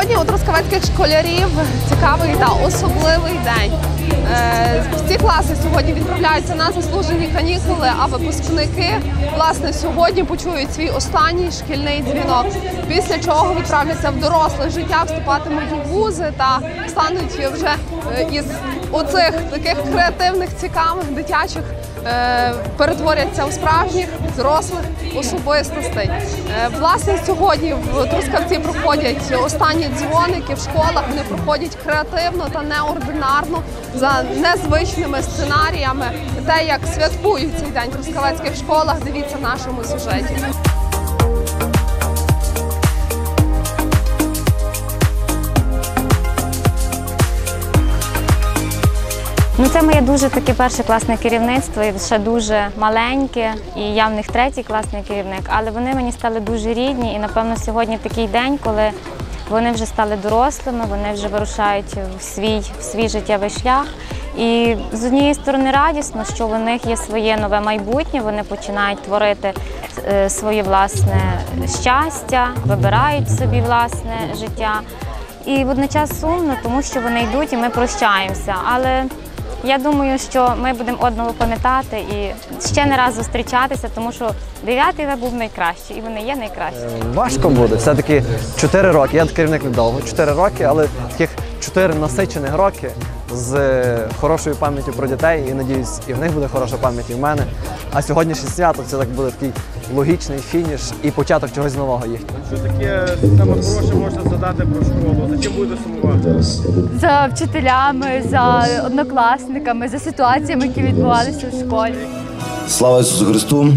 Сьогодні у трускавецьких школярів цікавий та особливий день. Е, Всі класи сьогодні відправляються на заслужені канікули, а випускники власне сьогодні почують свій останній шкільний дзвінок. Після чого відправляться в доросле життя, вступатимуть у вузи та стануть вже е, із оцих таких креативних, цікавих дитячих е, перетворяться у справжніх дорослих особистостей. Власне, сьогодні в Трускавці проходять останні дзвоники в школах. Вони проходять креативно та неординарно за незвичними сценаріями. Те, як святкують цей день в трускавецьких школах, дивіться в нашому сюжеті. Ну, це моє дуже таке перше класне керівництво, і ще дуже маленьке, і я в них третій класний керівник, але вони мені стали дуже рідні. І напевно сьогодні такий день, коли вони вже стали дорослими, вони вже вирушають в свій, в свій життєвий шлях. І з однієї сторони радісно, що у них є своє нове майбутнє, вони починають творити е, своє власне щастя, вибирають собі власне життя. І водночас сумно, тому що вони йдуть і ми прощаємося. Але я думаю, що ми будемо одного пам'ятати і ще не раз зустрічатися, тому що 9 В був найкращий, і вони є найкращі. Важко буде. Все-таки 4 роки. Я керівник недовго, 4 роки, але таких 4 насичених роки з хорошою пам'яттю про дітей. І надіюсь, і в них буде хороша пам'ять, і в мене. А сьогоднішнє свято це так буде такий логічний фініш і початок чогось нового їхнього. Що таке саме хороше можна задати про школу? За чим будете сумувати? за вчителями, за однокласниками, за ситуаціями, які відбувалися в школі. Слава Ісусу Христу!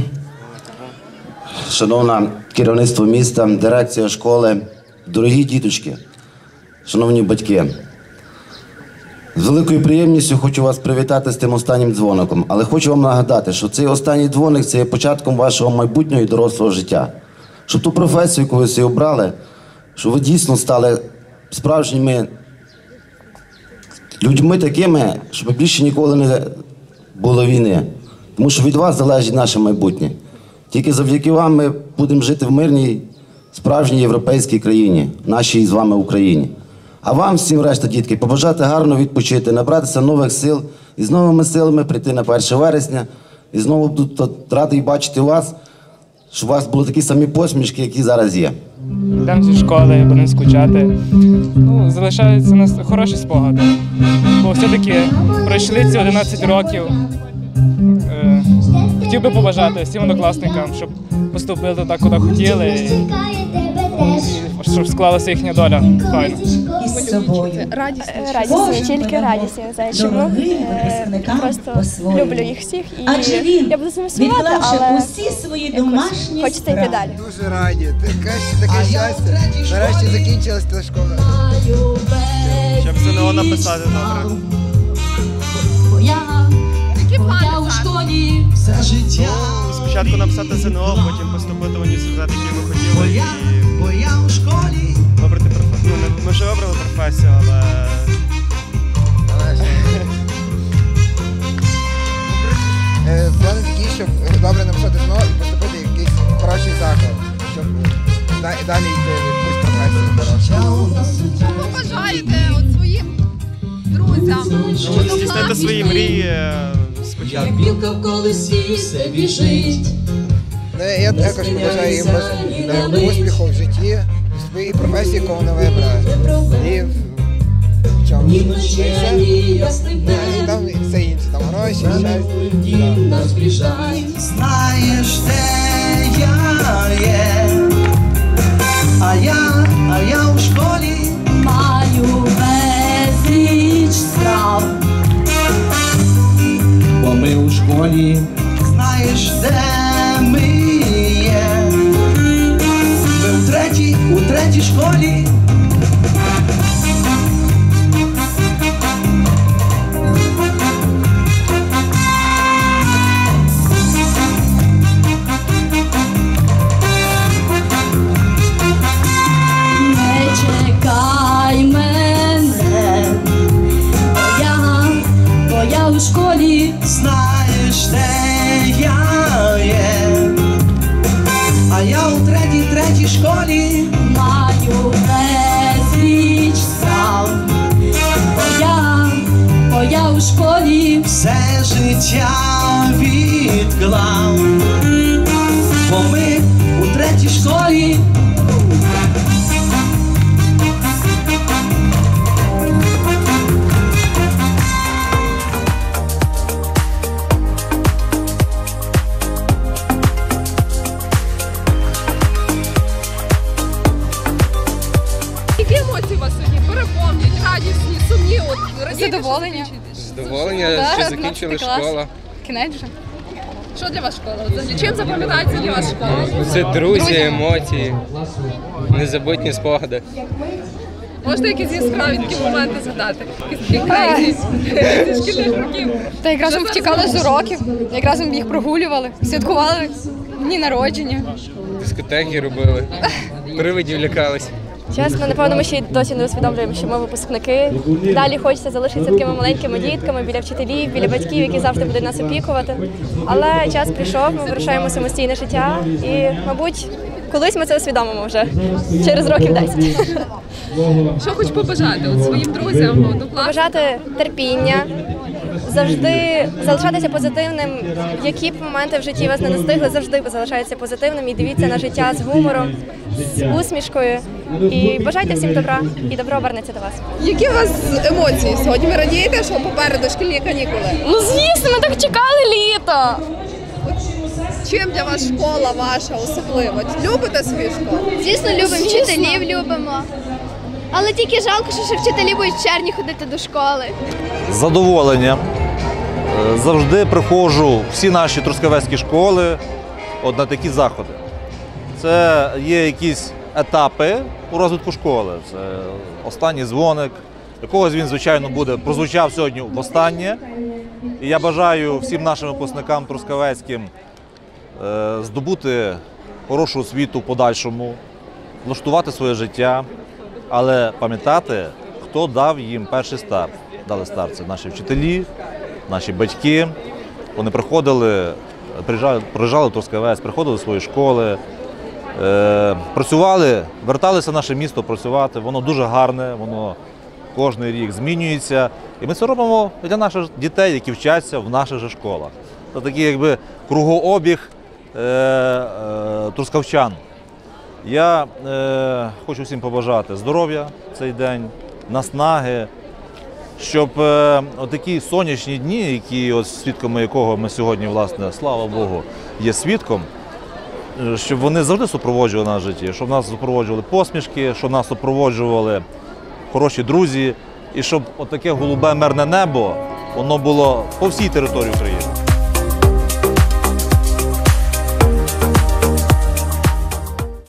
Шановне керівництво міста, дирекція школи, дорогі діточки, шановні батьки. З великою приємністю хочу вас привітати з тим останнім дзвоником, але хочу вам нагадати, що цей останній дзвоник це є початком вашого майбутнього і дорослого життя. Щоб ту професію, яку ви собі обрали, щоб ви дійсно стали справжніми людьми такими, щоб більше ніколи не було війни. Тому що від вас залежить наше майбутнє. Тільки завдяки вам ми будемо жити в мирній, справжній європейській країні, нашій з вами Україні. А вам всім решта, дітки, побажати гарно відпочити, набратися нових сил і з новими силами прийти на 1 вересня. І знову тут радий бачити вас, щоб у вас були такі самі посмішки, які зараз є. Йдемо зі школи, будемо скучати. Ну, залишаються нас хороші спогади. Бо все-таки пройшли ці 11 років. Е, хотів би побажати всім однокласникам, щоб поступили туди, куди хотіли, і щоб склалася їхня доля. Файно. Собою. Радість. Радість, тільки радість. Я не знаю, чому. Е, Просто по-своєму. люблю їх всіх і Адже він, я буду з ними але усі свої домашні хочеться йти справи, далі. Дуже раді. Таке, таке щастя. Нарешті закінчилась та школа. Щоб ЗНО написати добре. Зараз? Ну, спочатку написати ЗНО, потім поступити в університет, який ми хотіли. І ми, вже вибрали професію, але ж, е, Плани такі, щоб добре написати знову і поступити в якийсь хороший заклад, щоб далі йти в якусь професію. Побажаєте от своїм друзям. ну, здійснити свої мрії е, спочатку. Ну, я також побажаю їм е, успіху в житті, в своїй професії, яку вони вибрали. І в в чому. Ну, і все. Там і все інше, там гроші, щастя. Знаєш, де я є, а я, а я у школі Маю безліч справ. бо ми у школі, знаєш, де ми є. Ми у третій, у третій школі. Все життя відклав, бо ми у третій школі. Які емоції у вас сьогодні переповнюють, радісні, сумні, от Задоволення. Задоволення, що закінчили школа. Кінець вже. Що для вас школа? От Чим запам'ятається для вас школа? Це друзі, емоції, незабутні спогади. Можете якісь яскраві такі моменти згадати? Якісь такі крейзі зі шкільних років? Та як разом втікали з уроків, як разом їх прогулювали, святкували дні народження. Дискотеки робили, привидів лякались. Чесно, напевно, ми ще й досі не усвідомлюємо, що ми випускники. Далі хочеться залишитися такими маленькими дітками біля вчителів, біля батьків, які завжди будуть нас опікувати. Але час прийшов, ми вирушаємо самостійне життя і, мабуть, колись ми це усвідомимо вже через років 10. Що хоч побажати от своїм друзям, однокласникам? Побажати терпіння, завжди залишатися позитивним. Які б моменти в житті вас не настигли, завжди залишайтеся позитивним і дивіться на життя з гумором, з усмішкою. І бажайте всім добра, і добро обернеться до вас. Які у вас емоції сьогодні? Ви радієте, що попереду шкільні канікули? Ну звісно, ми так чекали літо. Чим для вас школа ваша особлива? Любите свою школу? Звісно, любимо вчителів, любимо. Але тільки жалко, що ще вчителі будуть в червні ходити до школи. задоволення. Е, Завжди приходжу всі наші трускавецькі школи от на такі заходи. Це є якісь етапи у розвитку школи. Це останній дзвоник. Якогось він, звичайно, буде прозвучав сьогодні востаннє. І я бажаю всім нашим випускникам трускавецьким е, здобути хорошу освіту в подальшому, влаштувати своє життя, але пам'ятати, хто дав їм перший старт. Дали старт це наші вчителі, наші батьки. Вони приходили, приїжджали, приїжджали в Трускавець, приходили в свої школи, працювали, верталися в наше місто працювати. Воно дуже гарне, воно кожен рік змінюється. І ми це робимо для наших дітей, які вчаться в наших же школах. Це такий якби кругообіг е, е, трускавчан. Я е, хочу всім побажати здоров'я цей день, наснаги, щоб е, такі сонячні дні, які от свідками якого ми сьогодні, власне, слава Богу, є свідком, е, щоб вони завжди супроводжували нас в житті, щоб нас супроводжували посмішки, щоб нас супроводжували хороші друзі, і щоб отаке голубе мирне небо воно було по всій території України.